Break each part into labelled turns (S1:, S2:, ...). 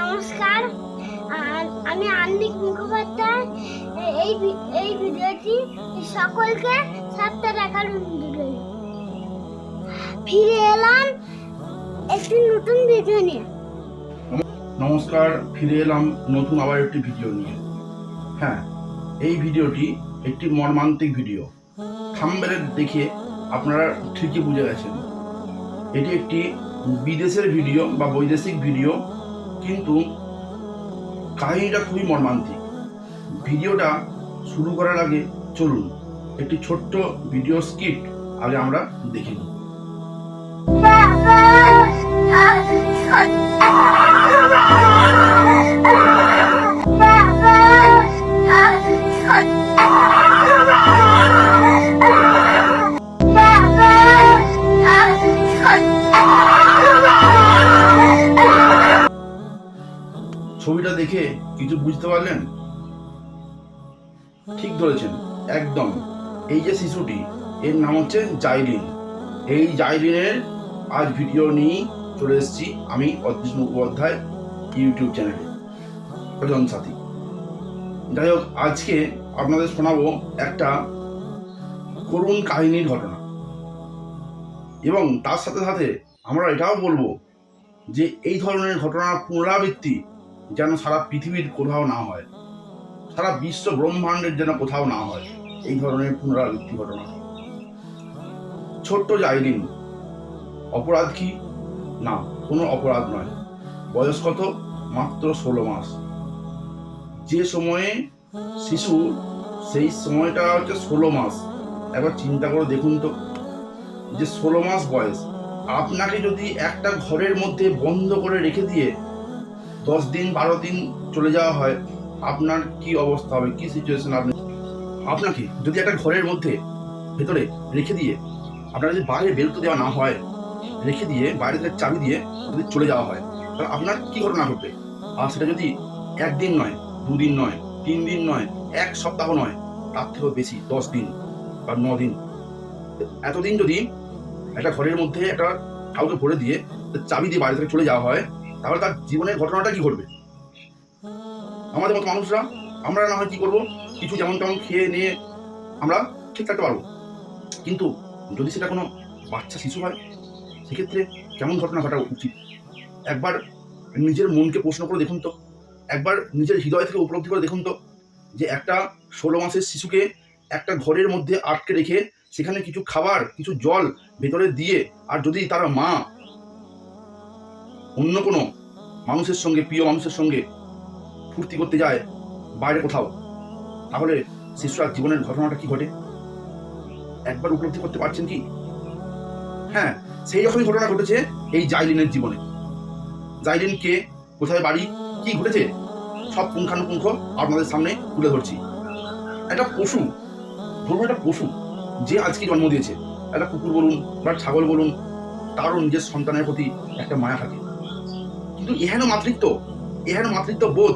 S1: নমস্কার। আমি আন্নিক মুখোপাধ্যায়। এই এই ভিডিওটি সকলকে সাতটা দেখার ফিরে এলাম একটি নতুন ভিডিও নিয়ে।
S2: নমস্কার, ফিরে এলাম নতুন আবার একটি ভিডিও নিয়ে। হ্যাঁ এই ভিডিওটি একটি মর্মান্তিক ভিডিও। থাম্বেলের দেখে আপনারা ঠিকই বুঝে গেছেন। এটি একটি বিদেশের ভিডিও বা বৈদেশিক ভিডিও কিন্তু কাহিনীটা খুবই মর্মান্তিক। ভিডিওটা শুরু করার আগে চলুন, একটি ছোট্ট ভিডিও স্ক্রিপ্ট আগে আমরা দেখে নিই। ছবিটা দেখে কিছু বুঝতে পারলেন? ঠিক ধরেছেন, একদম। এই যে শিশুটি, এর নাম হচ্ছে জাইলিন এই জাইলিনের আজ ভিডিও নিয়ে চলে এসেছি আমি অদৃশ্য মুখোপাধ্যায় ইউটিউব চ্যানেলে। প্রজন সাথী। যাই হোক, আজকে আপনাদের শোনাবো একটা করুণ কাহিনীর ঘটনা। এবং তার সাথে সাথে আমরা এটাও বলব যে এই ধরনের ঘটনার পুনরাবৃত্তি যেন সারা পৃথিবীর কোথাও না হয়। সারা বিশ্ব ব্রহ্মাণ্ডের যেন কোথাও না হয়। এই ধরনের পুনরাবৃত্তি ঘটনা। ছোট্ট জাইরিন। অপরাধ কি? না, কোনো অপরাধ নয়। বয়স কত? মাত্র ষোলো মাস। যে সময়ে শিশু, সেই সময়টা হচ্ছে ষোলো মাস। একবার চিন্তা করে দেখুন তো, যে ষোলো মাস বয়স। আপনাকে যদি একটা ঘরের মধ্যে বন্ধ করে রেখে দিয়ে দশ দিন, বারো দিন চলে যাওয়া হয়, আপনার কি অবস্থা হবে? কি সিচুয়েশন আপনি? আপনাকে যদি একটা ঘরের মধ্যে, ভেতরে রেখে দিয়ে আপনার যদি বাইরে বেরোতে দেওয়া না হয়, রেখে দিয়ে বাইরে থেকে চাবি দিয়ে যদি চলে যাওয়া হয়, তাহলে আপনার কি ঘটনা ঘটবে? আর সেটা যদি একদিন নয়, দুদিন নয়, তিন দিন নয়, এক সপ্তাহ নয়, তার থেকেও বেশি দশ দিন বা ন দিন। এতদিন যদি একটা ঘরের মধ্যে একটা কাউকে ভরে দিয়ে, চাবি দিয়ে বাইরে থেকে চলে যাওয়া হয় তাহলে তার জীবনের ঘটনাটা কি ঘটবে? আমাদের মতো মানুষরা, আমরা না হয় কি করব? কিছু যেমন তেমন খেয়ে নিয়ে আমরা ঠিক থাকতে পারব। কিন্তু যদি সেটা কোনো বাচ্চা, শিশু হয়, সেক্ষেত্রে কেমন ঘটনা ঘটা উচিত? একবার নিজের মনকে প্রশ্ন করে দেখুন তো। একবার নিজের হৃদয় থেকে উপলব্ধি করে দেখুন তো যে একটা ষোলো মাসের শিশুকে একটা ঘরের মধ্যে আটকে রেখে সেখানে কিছু খাবার, কিছু জল ভেতরে দিয়ে আর যদি তার মা অন্য কোনো মানুষের সঙ্গে, প্রিয় মানুষের সঙ্গে ফুর্তি করতে যায় বাইরে কোথাও, তাহলে শিশুরা জীবনের ঘটনাটা কি ঘটে? একবার উপলব্ধি করতে পারছেন কি? হ্যাঁ সেই রকমই ঘটনা ঘটেছে এই জাইলিনের জীবনে। জাইলিন কে? কোথায় বাড়ি? কি ঘটেছে? সব পুঙ্খানুপুঙ্খ আপনাদের সামনে তুলে ধরছি। একটা পশু, ধরুন একটা পশু, যে আজকে জন্ম দিয়েছে। একটা কুকুর বলুন বা ছাগল বলুন, তারও নিজের সন্তানের প্রতি একটা মায়া থাকে। কিন্তু মাতৃত্ব মাতৃত্ব বোধ।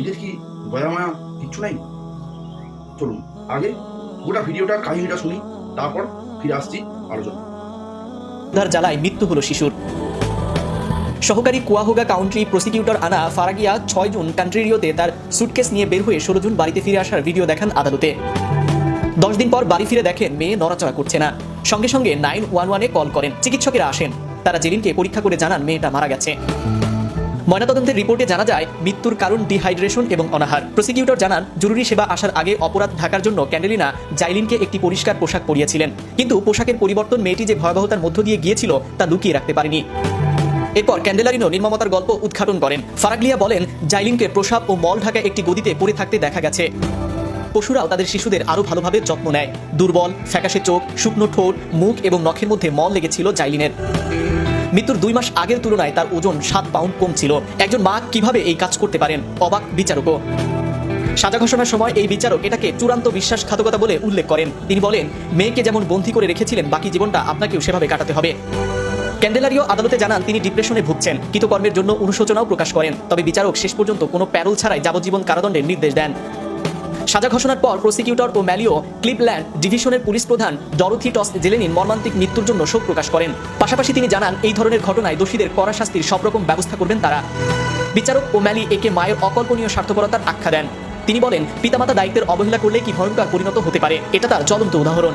S2: এদের কি কিচ্ছু নাই? চলুন, আগে গোটা ভিডিওটা কাহিনীটা শুনি, তারপর ফিরে আসছি আলোচনা
S3: উদ্ধার জ্বালায় মৃত্যু হলো শিশুর। সহকারী কুয়াহুগা কাউন্ট্রি প্রসিকিউটর আনা ফারাগিয়া ছয় জুন কান্ট্রিরিওতে তার সুটকেস নিয়ে বের হয়ে ষোলো জুন বাড়িতে ফিরে আসার ভিডিও দেখান আদালতে। দশ দিন পর বাড়ি ফিরে দেখেন মেয়ে নড়াচড়া করছে না। সঙ্গে সঙ্গে নাইন ওয়ান ওয়ানে কল করেন, চিকিৎসকেরা আসেন। তারা জেরিনকে পরীক্ষা করে জানান মেয়েটা মারা গেছে। ময়নাতদন্তের রিপোর্টে জানা যায়, মৃত্যুর কারণ ডিহাইড্রেশন এবং অনাহার। প্রসিকিউটর জানান, জরুরি সেবা আসার আগে অপরাধ ঢাকার জন্য ক্যান্ডেলিনা জাইলিনকে একটি পরিষ্কার পোশাক পরিয়েছিলেন। কিন্তু পোশাকের পরিবর্তন মেয়েটি যে ভয়াবহতার মধ্য দিয়ে গিয়েছিল, তা লুকিয়ে রাখতে পারেনি। এরপর ক্যান্ডেলারিনো নির্মমতার গল্প উদ্ঘাটন করেন। ফারাগলিয়া বলেন, জাইলিনকে প্রসাব ও মল ঢাকা একটি গদিতে পড়ে থাকতে দেখা গেছে। পশুরাও তাদের শিশুদের আরও ভালোভাবে যত্ন নেয়। দুর্বল, ফ্যাকাশে চোখ, শুকনো ঠোঁট, মুখ এবং নখের মধ্যে মল লেগেছিল জাইলিনের। মৃত্যুর দুই মাস আগের তুলনায় তার ওজন সাত পাউন্ড কম ছিল একজন মা কীভাবে এই কাজ করতে পারেন? অবাক বিচারকও। সাজা ঘোষণার সময় এই বিচারক এটাকে চূড়ান্ত বিশ্বাসঘাতকতা বলে উল্লেখ করেন। তিনি বলেন, মেয়েকে যেমন বন্দী করে রেখেছিলেন, বাকি জীবনটা আপনাকেও সেভাবে কাটাতে হবে। ক্যান্ডেলারিও আদালতে জানান, তিনি ডিপ্রেশনে ভুগছেন। কৃতকর্মের জন্য অনুশোচনাও প্রকাশ করেন। তবে বিচারক শেষ পর্যন্ত কোনো প্যারোল ছাড়াই যাবজ্জীবন কারাদণ্ডের নির্দেশ দেন। সাজা ঘোষণার পর প্রসিকিউটর ও ম্যালিও ক্লিপল্যান্ড ডিভিশনের পুলিশ প্রধান ডরোথি টস জেলেনিন মর্মান্তিক মৃত্যুর জন্য শোক প্রকাশ করেন। পাশাপাশি তিনি জানান, এই ধরনের ঘটনায় দোষীদের কড়া শাস্তির সব রকম ব্যবস্থা করবেন তারা। বিচারক ও ম্যালি একে মায়ের অকল্পনীয় স্বার্থপরতার আখ্যা দেন। তিনি বলেন, পিতামাতা দায়িত্বের অবহেলা করলে কি ভয়ঙ্কর পরিণত হতে পারে, এটা তার জ্বলন্ত উদাহরণ।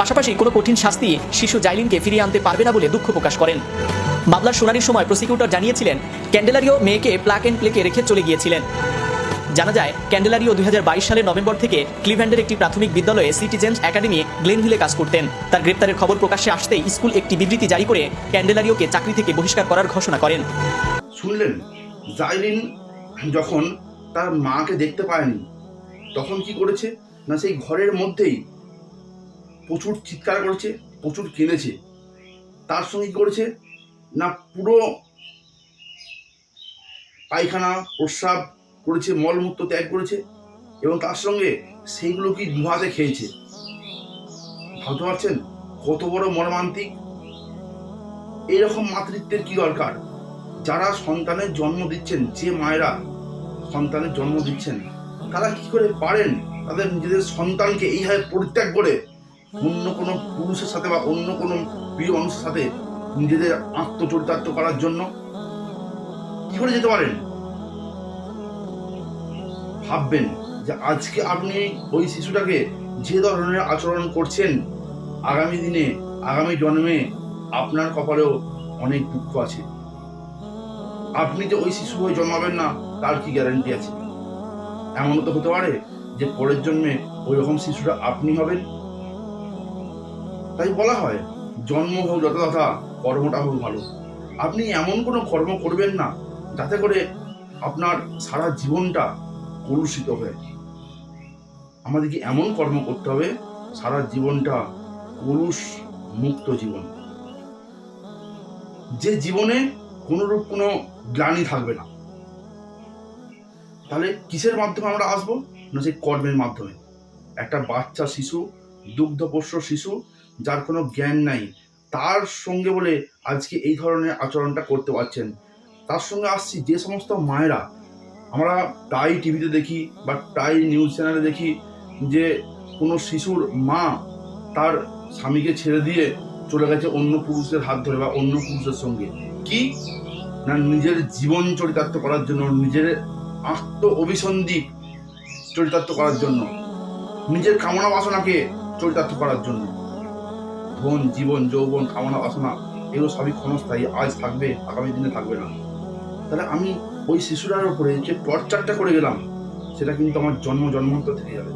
S3: পাশাপাশি কোনো কঠিন শাস্তি শিশু জাইলিনকে ফিরিয়ে আনতে পারবে না বলে দুঃখ প্রকাশ করেন। মামলার শুনানির সময় প্রসিকিউটর জানিয়েছিলেন, ক্যান্ডেলারিও মেয়েকে প্লাক অ্যান্ড প্লেকে রেখে চলে গিয়েছিলেন। জানা যায়, ক্যান্ডেলারিও দুই সালের নভেম্বর থেকে ক্লিভ্যান্ডের একটি প্রাথমিক বিদ্যালয়ে সিটিজেন্স একাডেমি গ্লেনভিলে কাজ করতেন। তার গ্রেপ্তারের খবর প্রকাশ্যে আসতেই স্কুল একটি বিবৃতি জারি করে ক্যান্ডেলারিওকে চাকরি থেকে বহিষ্কার করার ঘোষণা করেন।
S2: শুনলেন? জাইলিন যখন তার মাকে দেখতে পায়নি, তখন কি করেছে? না সেই ঘরের মধ্যেই প্রচুর চিৎকার করেছে, প্রচুর কেঁদেছে। তার সঙ্গে কী করেছে? না পুরো পায়খানা, প্রস্রাব করেছে, মলমূত্র ত্যাগ করেছে এবং তার সঙ্গে সেইগুলো কি দুহাতে খেয়েছে? ভাবতে পারছেন? কত বড় মর্মান্তিক? এইরকম মাতৃত্বের কি দরকার? যারা সন্তানের জন্ম দিচ্ছেন, যে মায়েরা সন্তানের জন্ম দিচ্ছেন, তারা কি করে পারেন? তাদের নিজেদের সন্তানকে এইভাবে পরিত্যাগ করে অন্য কোনো পুরুষের সাথে বা অন্য কোনো প্রিয় মানুষের সাথে নিজেদের আত্মচরিতার্থ করার জন্য? কি করে যেতে পারেন? ভাববেন যে আজকে আপনি ওই শিশুটাকে যে ধরনের আচরণ করছেন, আগামী দিনে, আগামী জন্মে আপনার কপালেও অনেক দুঃখ আছে। আপনি যে ওই শিশু হয়ে জন্মাবেন না, তার কি গ্যারান্টি আছে? এমনও তো হতে পারে যে পরের জন্মে ওই রকম শিশুটা আপনি হবেন? তাই বলা হয়, জন্ম হোক যথাযথা, কর্মটা হোক ভালো। আপনি এমন কোনো কর্ম করবেন না, যাতে করে আপনার সারা জীবনটা কলুষিত হয়ে আমাদেরকে এমন কর্ম করতে হবে, সারা জীবনটা কলুষ মুক্ত জীবন। যে জীবনে কোনোরূপ কোনো গ্লানি থাকবে না। তাহলে কিসের মাধ্যমে আমরা আসব? না সেই কর্মের মাধ্যমে। একটা বাচ্চা শিশু, দুগ্ধপোষ্য শিশু, যার কোনো জ্ঞান নাই, তার সঙ্গে বলে আজকে এই ধরনের আচরণটা করতে পারছেন, তার সঙ্গে আসছি যে সমস্ত মায়েরা আমরা প্রায় টিভিতে দেখি বা প্রায় নিউজ চ্যানেলে দেখি যে কোনো শিশুর মা তার স্বামীকে ছেড়ে দিয়ে চলে গেছে অন্য পুরুষের হাত ধরে বা অন্য পুরুষের সঙ্গে। কি? না, নিজের জীবন চরিতার্থ করার জন্য, নিজের আত্ম অভিসন্ধি চরিতার্থ করার জন্য, নিজের কামনা বাসনাকে চরিতার্থ করার জন্য। ধন, জীবন, যৌবন, কামনা বাসনা, এগুলো সবই ক্ষণস্থায়ী, আজ থাকবে, আগামী দিনে থাকবে না। তাহলে আমি ওই শিশুটার উপরে যে টর্চারটা করে গেলাম, সেটা কিন্তু আমার জন্ম জন্মান্তর থেকে যাবে।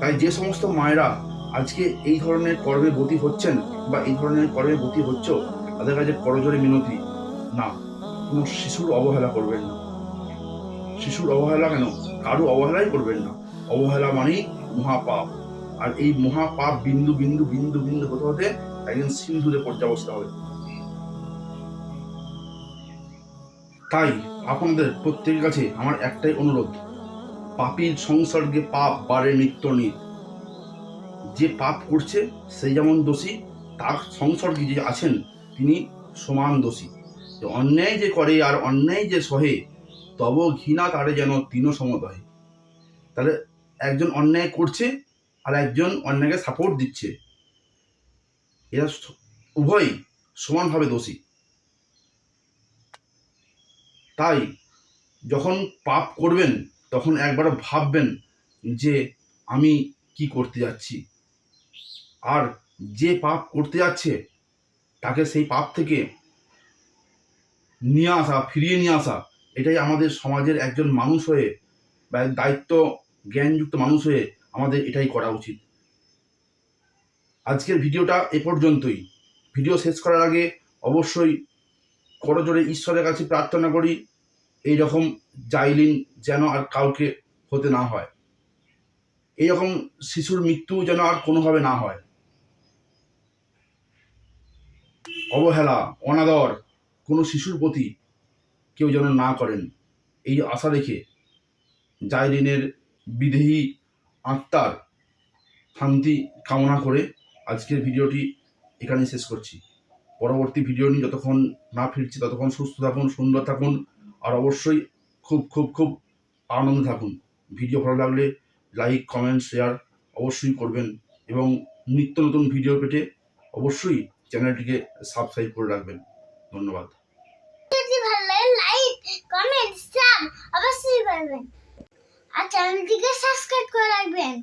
S2: তাই যে সমস্ত মায়েরা আজকে এই ধরনের কর্মে গতি হচ্ছেন বা এই ধরনের কর্মে গতি হচ্ছ, তাদের কাছে করজোরে মিনতি, না, কোনো শিশুর অবহেলা করবেন না। শিশুর অবহেলা কেন? কারও অবহেলাই করবেন না। অবহেলা মানেই মহাপাপ। আর এই মহাপাপ বিন্দু বিন্দু বিন্দু বিন্দু হতে হতে একদিন সিন্ধুরে পর্যাবস্থা হবে। তাই আপনাদের প্রত্যেকের কাছে আমার একটাই অনুরোধ, পাপীর সংসর্গে পাপ বারে নিত্য নিত যে পাপ করছে সেই যেমন দোষী, তার সংসর্গে যে আছেন তিনি সমান দোষী। অন্যায় যে করে আর অন্যায় যে সহে তব ঘৃণা তারে যেন তিন সমদয়। তাহলে একজন অন্যায় করছে আর একজন অন্যায়কে সাপোর্ট দিচ্ছে। এরা স- উভয়ই সমানভাবে দোষী। তাই যখন পাপ করবেন, তখন একবার ভাববেন যে আমি কি করতে যাচ্ছি। আর যে পাপ করতে যাচ্ছে, তাকে সেই পাপ থেকে নিয়ে আসা, ফিরিয়ে নিয়ে আসা, এটাই আমাদের সমাজের একজন মানুষ হয়ে বা দায়িত্ব, জ্ঞানযুক্ত মানুষ হয়ে আমাদের এটাই করা উচিত। আজকের ভিডিওটা এ পর্যন্তই। ভিডিও শেষ করার আগে অবশ্যই করজোরে ঈশ্বরের কাছে প্রার্থনা করি। এই রকম জাইলিন যেন আর কাউকে হতে না হয়। এইরকম শিশুর মৃত্যু যেন আর কোনোভাবে না হয়। অবহেলা, অনাদর কোনো শিশুর প্রতি কেউ যেন না করেন, এই আশা রেখে জাইলিনের বিদেহী আত্মার শান্তি কামনা করে আজকের ভিডিওটি এখানে শেষ করছি। পরবর্তী ভিডিও নিয়ে যতক্ষণ না ফিরছি, ততক্ষণ সুস্থ থাকুন, সুন্দর থাকুন। আর অবশ্যই খুব খুব খুব আনন্দে থাকুন। ভিডিও ভালো লাগলে লাইক কমেন্ট শেয়ার অবশ্যই করবেন এবং নিত্য নতুন ভিডিও পেতে অবশ্যই চ্যানেলটিকে সাবস্ক্রাইব করে রাখবেন। ধন্যবাদ।
S1: যদি ভালো লাগে লাইক কমেন্ট সাব অবশ্যই করবেন। আর চ্যানেলটিকে সাবস্ক্রাইব করে রাখবেন।